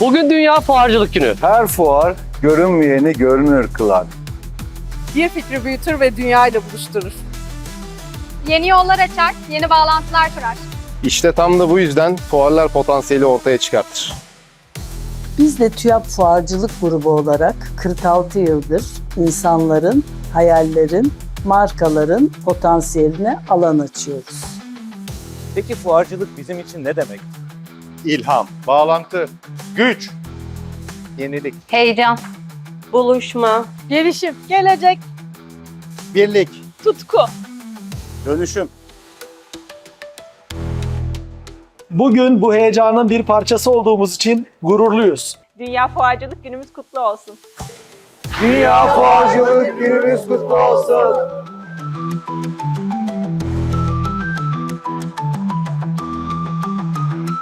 Bugün Dünya Fuarcılık Günü. Her fuar görünmeyeni görünür kılar. Bir fikri büyütür ve dünyayla buluşturur. Yeni yollar açar, yeni bağlantılar kurar. İşte tam da bu yüzden fuarlar potansiyeli ortaya çıkartır. Biz de TÜYAP Fuarcılık Grubu olarak 46 yıldır insanların, hayallerin, markaların potansiyeline alan açıyoruz. Peki fuarcılık bizim için ne demek? İlham, bağlantı, güç, yenilik, Heyecan. buluşma, Gelişim, gelecek, birlik, tutku. dönüşüm. Bugün bu heyecanın bir parçası olduğumuz için gururluyuz. Dünya Fuarcılık Günümüz kutlu olsun. Dünya Fuarcılık Günümüz kutlu olsun.